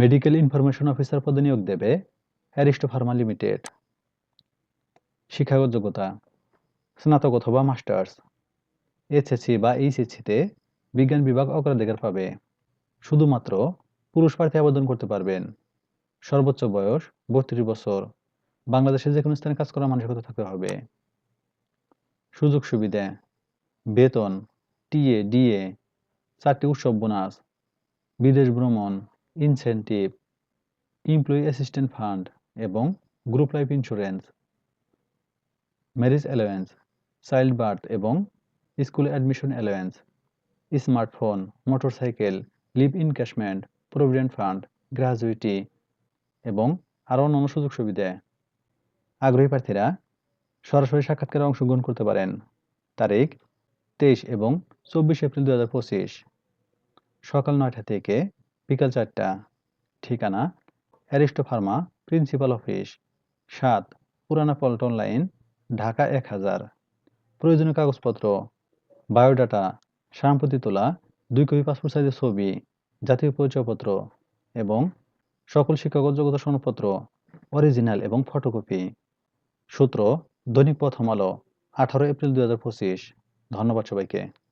Medical information officer পদে নিয়োগ দেবে অ্যারিস্টো ফার্মা লিমিটেড। শিক্ষাগত যোগ্যতা, স্নাতক অথবা মাস্টার্স এইচএসসি বা এইচএসসিতে বিজ্ঞান বিভাগ অগ্রাধিকার পাবে। শুধুমাত্র পুরুষ প্রার্থী আবেদন করতে পারবেন। সর্বোচ্চ বয়স বত্রিশ বছর। বাংলাদেশের যে কোনো স্থানে কাজ করার মানসিকতা থাকতে হবে। সুযোগ সুবিধা, বেতন টিএ ডিএ চারটি উৎসব বোনাস, বিদেশ ভ্রমণ ইনসেনটিভ এমপ্লয়ি অ্যাসিস্ট্যান্ট ফান্ড এবং group life insurance marriage allowance child birth এবং school admission allowance smartphone motorcycle leave encashment provident fund gratuity এবং আরও অন্যান্য সুযোগ সুবিধা। আগ্রহী প্রার্থীরা সরাসরি সাক্ষাৎকারে অংশগ্রহণ করতে পারেন। তারিখ তেইশ এবং চব্বিশ এপ্রিল দু হাজার পঁচিশ। সকাল নয়টা থেকে বিকাল চারটা। ঠিকানা অ্যারিস্টো ফার্মা, প্রিন্সিপাল অফিস, সাত পুরানা পল্টন লাইন, ঢাকা এক হাজার। প্রয়োজনীয় কাগজপত্র, বায়োডাটা, সাম্প্রতি তোলা দুই কপি পাসপোর্ট সাইজের ছবি, জাতীয় পরিচয়পত্র এবং সকল শিক্ষাগত যোগ্যতা সনদপত্র অরিজিনাল এবং ফটোকপি। সূত্র, দৈনিক প্রথম আলো, আঠারো এপ্রিল দুই হাজার পঁচিশ। ধন্যবাদ সবাইকে।